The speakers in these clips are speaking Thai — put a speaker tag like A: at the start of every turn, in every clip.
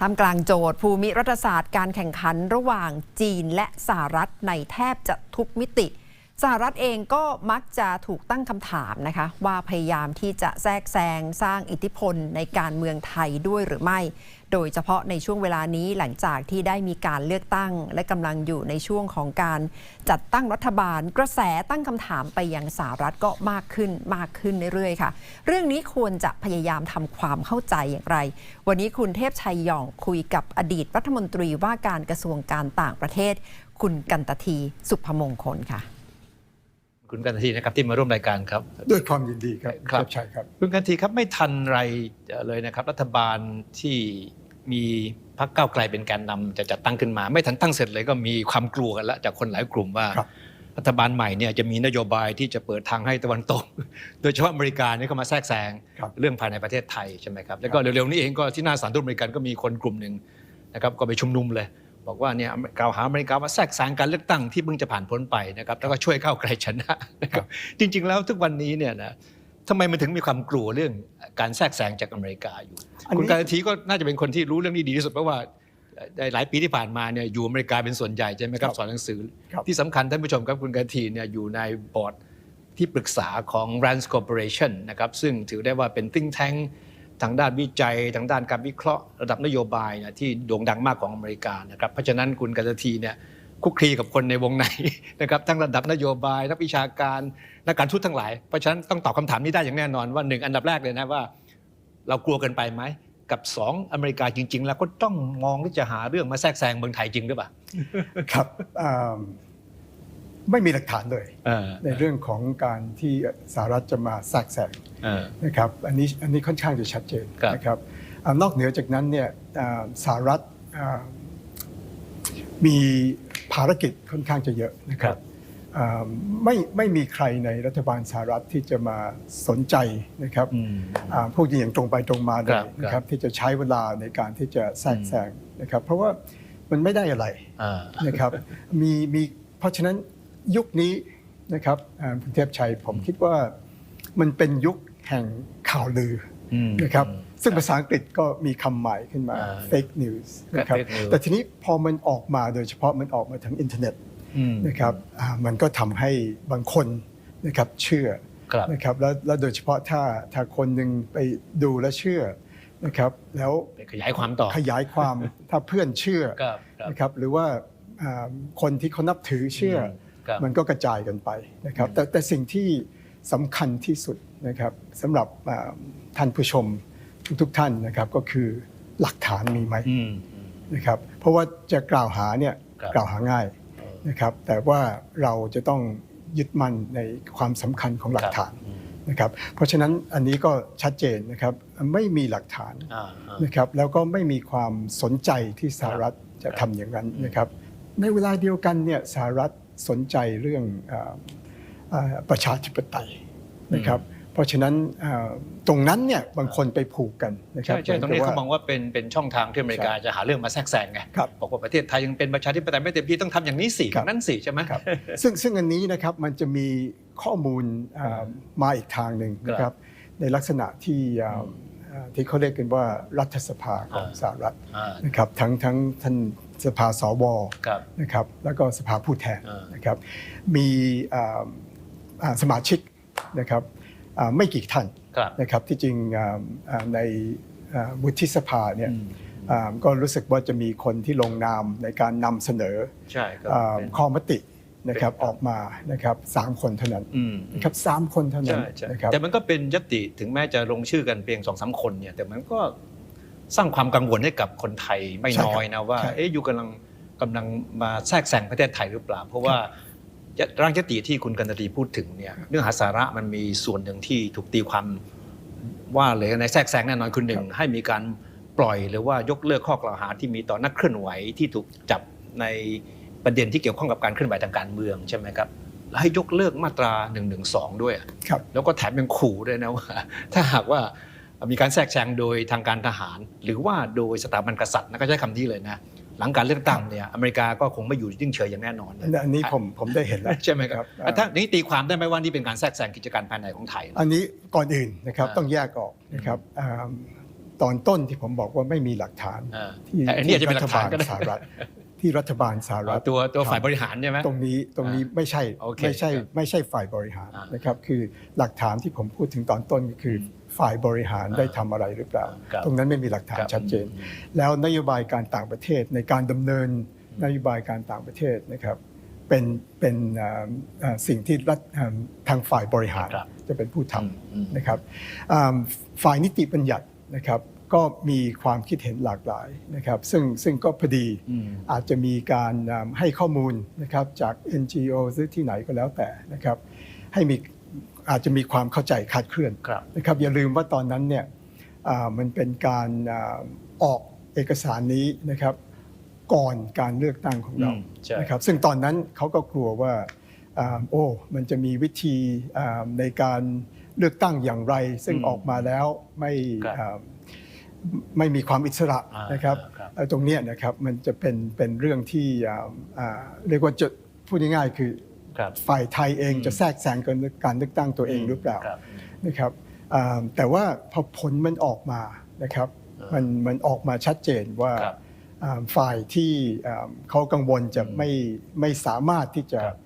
A: ทำกลางโจทย์ภูมิรัฐศาสตร์การแข่งขันระหว่างจีนและสหรัฐในแทบจะทุกมิติ สหรัฐเองก็มักจะถูกตั้งคำถามนะคะว่าพยายามที่จะแทรกแซงสร้างอิทธิพลในการเมืองไทยด้วยหรือไม่ โดยเฉพาะในช่วงเวลานี้หลังจากที่ได้มีการเลือกตั้ง และกำลังอยู่ในช่วงของการจัดตั้งรัฐบาล กระแสตั้งคำถามไปยังสหรัฐก็มากขึ้นมากขึ้นเรื่อยๆค่ะ เรื่องนี้ควรจะพยายามทำความเข้าใจอย่างไร วันนี้คุณเทพชัยหย่องคุยกับอดีตรัฐมนตรีว่าการกระทรวงการต่างประเทศ คุณกันตทีสุภมงคลค่ะ
B: คุณกันทีนะครับที่มาร่วมรายการครับ
C: ด้วยความยินดีครับ
B: ครับ
C: ใช่ครับ
B: คุณกันทีครับไม่ทันไรเลยนะครับ รัฐบาลที่มีพรรคก้าวไกลเป็นแกนนำจะจัดตั้งขึ้นมา ไม่ทันตั้งเสร็จเลยก็มีความกลัวกันแล้วจากคนหลายกลุ่มว่า
C: ครับ
B: รัฐบาลใหม่เนี่ยจะมีนโยบายที่จะเปิดทางให้ตะวันตก โดยเฉพาะอเมริกาเนี่ยก็มาแทรกแซง
C: ครับ
B: เรื่องภายในประเทศไทยใช่ไหมครับแล้วก็เร็วๆนี้เองก็ที่หน้าศาลทูตอเมริกันก็มีคนกลุ่มหนึ่งนะครับก็ไปชุมนุมเลย บอกว่าเนี่ยกล่าวหาอเมริกาว่าแทรกแซงการเลือกตั้งที่เพิ่งจะผ่านพ้นไปนะครับแล้วก็ช่วยก้าวไกลชนะนะครับจริง ๆ แล้วทุกวันนี้เนี่ยนะทำไมมันถึงมีความกลัวเรื่องการแทรกแซงจากอเมริกาอยู่
C: อันนี้
B: คุณการทีก็น่าจะเป็นคนที่รู้เรื่องนี้ดีที่สุดเพราะว่าในหลายปีที่ผ่านมาเนี่ยอยู่อเมริกาเป็นส่วนใหญ่ใช่ไหมครับสอนหนังสือ
C: ครับ
B: ที่สำคัญท่านผู้ชมครับคุณการทีเนี่ยอยู่ในบอร์ดที่ปรึกษาของ Rand Corporation นะครับซึ่งถือได้ว่าเป็น think tank ทางด้านวิจัยทางด้านการวิเคราะห์ระดับนโยบายนะที่โด่งดังมากของอเมริกานะครับเพราะฉะนั้นคุณกันทีเนี่ยคุกคลีกับคนในวงในนะครับทั้งระดับนโยบายนักวิชาการนักการทูตทั้งหลายเพราะฉะนั้นต้องตอบคำถามนี้ได้อย่างแน่นอนว่าหนึ่งอันดับแรกเลยนะว่าเรากลัวเกินไปไหมกับสองอเมริกาจริง ๆ แล้วก็ต้องมองที่จะหาเรื่องมาแทรกแซงเมืองไทยจริงหรือเปล่า
C: ครับ ไม่มีหลักฐานเลย
B: เออ
C: ในเรื่องของการที่สหรัฐจะมาแทรกแซง
B: เออ
C: นะครับอันนี้อันนี้ค่อนข้างจะชัดเจน
B: ครับ
C: นะครับอานอกเหนือจากนั้นเนี่ยอ่าสหรัฐอ่ามีภารกิจค่อนข้างจะเยอะนะครับอ่าไม่ไม่มีใครในรัฐบาลสหรัฐที่จะมาสนใจนะครับ
B: อืม
C: อ่าพูดอย่างตรงไปตรงมาเล
B: ครั
C: ย
B: บ
C: นะค
B: ครั
C: รับบที่จะใช้เวลาในการที่จะแทรกแซงนะครับเพราะว่ามันไม่ได้อะไร
B: อ่า
C: นะครับมีมีเพราะฉะนั้น ยุคนี้นะครับอ่าคุณเทพชัยผมคิดว่ามันเป็นยุคแห่งข่าวลือ
B: อืม
C: นะครับ
B: อืม
C: ซึ่งภาษาอังกฤษก็มีคำใหม่ขึ้นมา
B: อ่า
C: fake news นะครับ
B: fake news
C: แต่ทีนี้พอมันออกมาโดยเฉพาะมันออกมาทางอินเทอร์เน็ต
B: อืม
C: นะครับอ่ามันก็ทำให้บางคนนะครับเชื่อ
B: ครับ
C: นะครับแล้วแล้วโดยเฉพาะถ้าถ้าคนหนึ่งไปดูและเชื่อนะครับแล้ว
B: ไปขยายความต่อ
C: ขยายความถ้าเพื่อนเชื่อ
B: ครับครับ
C: นะครับหรือว่าอ่าคนที่เขานับถือเชื่ออ
B: ครับ
C: มันก็กระจายกันไปนะครับแต่แต่สิ่งที่สำคัญที่สุดนะครับสำหรับอ่าท่านผู้ชมทุกๆท่านนะครับก็คือหลักฐานมีไหม
B: อืม
C: นะครับเพราะว่าจะกล่าวหาเนี่ย
B: ครับ
C: กล่าวหาง่ายนะครับแต่ว่าเราจะต้องยึดมั่นในความสำคัญของหลักฐาน
B: อืม
C: นะครับเพราะฉะนั้นอันนี้ก็ชัดเจนนะครับไม่มีหลักฐาน
B: อ่าอ่า
C: นะครับแล้วก็ไม่มีความสนใจที่สหรัฐจะทำอย่างนั้นนะครับในเวลาเดียวกันเนี่ยสหรัฐ สนใจเรื่องอ่าอ่าประชาธิปไตยนะครับเพราะฉะนั้นอ่าตรงนั้นเนี่ยบางคนไปผูกกันนะครั
B: ใช่
C: บ
B: ใช่ตรงนี้
C: ห
B: เขา
C: น
B: ม
C: กั
B: อบงว่าเป็นเป็นช่องทางที่อเมริกาจะหาเรื่องมาแทรกแซงไง
C: ครับ
B: บอกว่าประเทศไทยยังเป็นประชาธิปไตยไม่เต็มที่ต้องทำอย่างนี้สิ
C: ครับ
B: นั่นสิใช่ไหม
C: ครับซึ่งซึ่งอันนี้นะครับมันจะมีข้อมูลอ่ามาอีกทางหนึ่งนะค
B: ครั
C: รับบในลักษณะที่อ่าอ่าที่เขาเรียกกันว่ารัฐสภาของ
B: อ่า
C: สหรัฐ
B: อ่า
C: นะครับทั้งทั้งท่าน สภาสว
B: ครับ
C: นะครับแล้วก็สภาผู้แทน
B: อ่าน
C: นะครับมีอ่าอ่าสมาชิกนะครับอ่าไม่กี่ท่าน
B: ครับ
C: นะครับที่จริงอ่าอ่าในอ่าวุฒิสภาเนี่ย
B: อืม
C: อ่าก็รู้สึกว่าจะมีคนที่ลงนามในการนำเสนอ
B: ใช่ครับ
C: อ่า
B: เป็น
C: ข้อมตินะครับ
B: เป็น
C: ออกมานะครับสามคนเท่านั้น
B: อืม
C: นะครับสามคนเท่านั้น
B: ใช่ใช่
C: นะครับ
B: แต่มันก็เป็นยติถึงแม้จะลงชื่อกันเพียงสองสามคนเนี่ยแต่มันก็ สร้างความกังวลให้กับคนไทยไม่
C: ใช่ครับ
B: น้อยนะว่า
C: ใช่
B: เอ๊ะอยู่กำลังกำลังมาแทรกแซงประเทศไทยหรือเปล่า เพราะว่าร่างยติที่คุณกันตรีพูดถึงเนี่ยเนื้อหาสาระมันมีส่วนหนึ่งที่ถูกตีความว่าเลยในแทรกแซงแน่นอนคือหนึ่งให้มีการปล่อยหรือว่ายกเลิกข้อกล่าวหาที่มีต่อนักเคลื่อนไหวที่ถูกจับในประเด็นที่เกี่ยวข้องกับการเคลื่อนไหวทางการเมืองใช่ไหมครับและให้ยกเลิกมาตรา1นึด้วย
C: ครับ
B: แล้วก็แถมยังขู่ด้วยนะว่า ถ้าหากว่า มีการแทรกแซงโดยทางการทหาร หรือว่าโดยสถาบันกษัตริย์นะก็ใช้คำนี้เลยนะหลังการเลือกตั้งเนี่ยอเมริกาก็คงไม่อยู่นิ่งเฉยอย่างแน่นอน
C: อันอันนี้ผมผมได้เห็นแล้ว
B: ใช่ไหมครับ
C: อ่า
B: ถ้านี้ตีความได้ไหมว่านี่เป็นการแทรกแซงกิจการภายในของไทย
C: อันนี้ก่อนอื่นนะครับ
B: อ่า
C: ต้องแยกออกนะครับอ่าตอนต้นที่ผมบอกว่าไม่มีหลักฐาน
B: อ่า
C: ที่
B: แต่อันนี้อาจจะเป็นหลักฐานก็ได้
C: ที่รัฐบลสหรัฐที่รัฐบาลสหรัฐ
B: ตัวตัวฝ่ายบริหารใช่ไหม
C: ตรงนี้ตรงนี้ไม่ใช่
B: โอเค
C: ไม่ใช่
B: ครับ
C: ไม่ใช่ฝ่ายบริหาร
B: อ่าน
C: นะครับคือหลักฐานที่ผมพูดถึงตอนต้นก็คืออ ฝ่ายบริหาร
B: อ่า
C: ได้ทำอะไรหรือเปล่า
B: ครับ
C: ตรงนั้นไม่มีหลักฐาน
B: ครับ
C: ชัดเจน
B: อืม
C: แล้วนโยบายการต่างประเทศในการดำเนินนโยบายการต่างประเทศนะครับเป็นเป็นอ่าอ่าสิ่งที่รัฐอ่าทางฝ่ายบริหาร
B: ครับ
C: จะเป็นผู้ท
B: อืมอืมำ
C: นะครับอ่าฝ่ายนิติบัญญัตินะครับก็มีความคิดเห็นหลากหลายนะครับซึ่งซึ่งก็พอดี
B: อืม
C: อาจจะมีการอ่าให้ข้อมูลนะครับจาก NGO หรือที่ไหนก็แล้วแต่นะครับให้มี อาจจะมีความเข้าใจคลาดเคลื่อน
B: ครับ
C: นะครับอย่าลืมว่าตอนนั้นเนี่ยอ่ามันเป็นการอ่าออกเอกสารนี้นะครับก่อนการเลือกตั้งของเรา
B: อืมใช่
C: นะครับซึ่งตอนนั้นเขาก็กลัวว่าอ่าโอ้มันจะมีวิธีอ่าในการเลือกตั้งอย่างไร ซึ่ง
B: อืม
C: ออกมาแล้วไม่
B: ครับ
C: อ่าไม่มีความอิสระ
B: อ่าน
C: นะครับ
B: ครับ
C: เอ่อตรงเนี้ยนะครับมันจะเป็นเป็นเรื่องที่อ่าอ่าเรียกว่าจะพูดง่ายๆคือ
B: ครับ
C: ฝ่ายไทยเอง
B: อืม
C: จะแทรกแซงการเลือกการเลือกตั้งตัวเองหรือเปล่า
B: ครับ
C: นะครับอ่าแต่ว่าพอผลมันออกมานะครับ
B: อ่ามั
C: มันมันออกมาชัดเจนว่า
B: ครับ
C: อ่าฝ่ายที่อ่าเขากังวลจะ
B: อืม
C: ไม่ไม่สามารถที่จะ
B: ครับ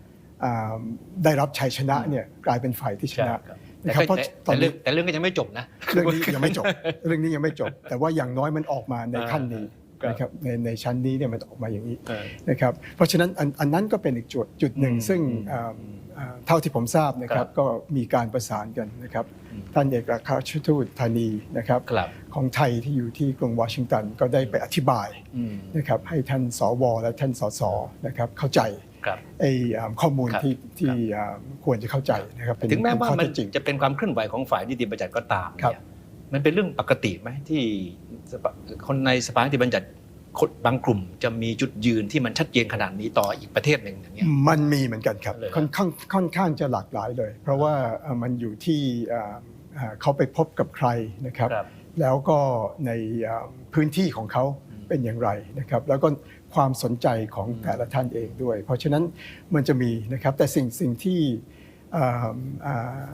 C: อ่าได้รับชัยชนะเนี่ยกลายเป็นฝ่ายที่ช
B: ใช่
C: นะครับนะครับเพราะ
B: แต่
C: ตอน
B: แต่เรื่
C: นี้
B: องแต่เรื่องก็ยังไม่จบนะ
C: เรื่องนี้ยังไม่จบ เรื่องนี้ยังไม่จบ แต่ว่าอย่างน้อยมันออกมาในขั้นนี้
B: ครับ
C: นะครับในในชั้นนี้เนี่ยมันออกมาอย่างนี้
B: เออ
C: นะครับเพราะฉะนั้นอันอันนั้นก็เป็นอีกจุดจุดหนึ่ง
B: อืม
C: ซึ่ง
B: อืม
C: อ่าอ่าเท่าที่ผมทราบนะค
B: ครั
C: รับบก็มีการประสานกันนะครับ
B: อืม
C: ท่านเอกอัครราชทูตธานีนะครับ
B: ครับ
C: ของไทยที่อยู่ที่กรุงวอชิงตันก็ได้ไปอธิบาย
B: อืม
C: นะครับให้ท่านสวและท่านสสนะครับเข้าใจ
B: ครับ
C: ไอ้อ่าข้อมูล
B: ครับ
C: ที่ที่อ่าควรจะเข้าใจนะครับเป็น
B: ถึงแม้ว่า
C: เป็นข้อ
B: มัน
C: เท็จจริง
B: จะเป็นความเคลื่อนไหวของฝ่ายนิติบัญญัติก็ตาม
C: ครับ
B: เนี่ย มันเป็นเรื่องปกติไหมที่สภาคนในสภานิติบัญญัติคนบางกลุ่มจะมีจุดยืนที่มันชัดเจนขนาดนี้ต่ออีกประเทศหนึ่งอย่างเงี้ย
C: มันมีเหมือนกันครับ
B: เลย
C: ค่อนข้างค่อนข้างจะหลากหลายเลย เพราะว่าเอ่อมันอยู่ที่อ่าอ่าเขาไปพบกับใครนะครับ
B: ครับ
C: แล้วก็ในอ่าพื้นที่ของเขา
B: อืม
C: เป็นอย่างไรนะครับ แล้วก็ความสนใจของ
B: อืม
C: แต่ละท่านเองด้วย เพราะฉะนั้นมันจะมีนะครับแต่สิ่งสิ่งที่อ่าอ่า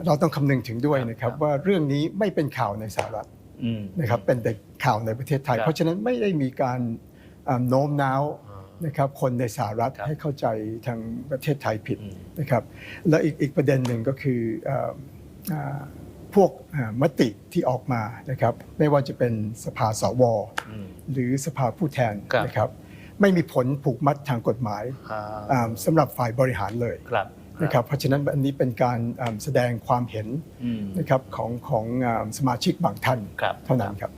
C: เราต้องคำนึงถึงด้วยนะครับว่าเรื่องนี้ไม่เป็นข่าวในสหรัฐ
B: อืม
C: นะครับเป็นแต่ข่าวในประเทศไทย
B: ครับ
C: เพราะฉะนั้นไม่ได้มีการอ่าโน้มน้าว
B: อ่า
C: นะครับคนในสหรัฐ
B: ครับ
C: ให้เข้าใจทางประเทศไทยผิด
B: อืม
C: นะครับและอีกอีกประเด็นหนึ่งก็คืออ่าอ่าพวกอ่ามติที่ออกมานะครับไม่ว่าจะเป็นสภาสว
B: อืม
C: หรือสภาผู้แทน
B: ครับ
C: นะครับไม่มีผลผูกมัดทางกฎหมาย
B: อ่า
C: อ่าสำหรับฝ่ายบริหารเลย
B: ครับ
C: นะครับเพราะฉะนั้นอันนี้เป็นการอ่าแสดงความเห็น
B: อืม
C: นะครับของของอ่าสมาชิกบางท่าน
B: ครับ
C: เท่านั้นครับ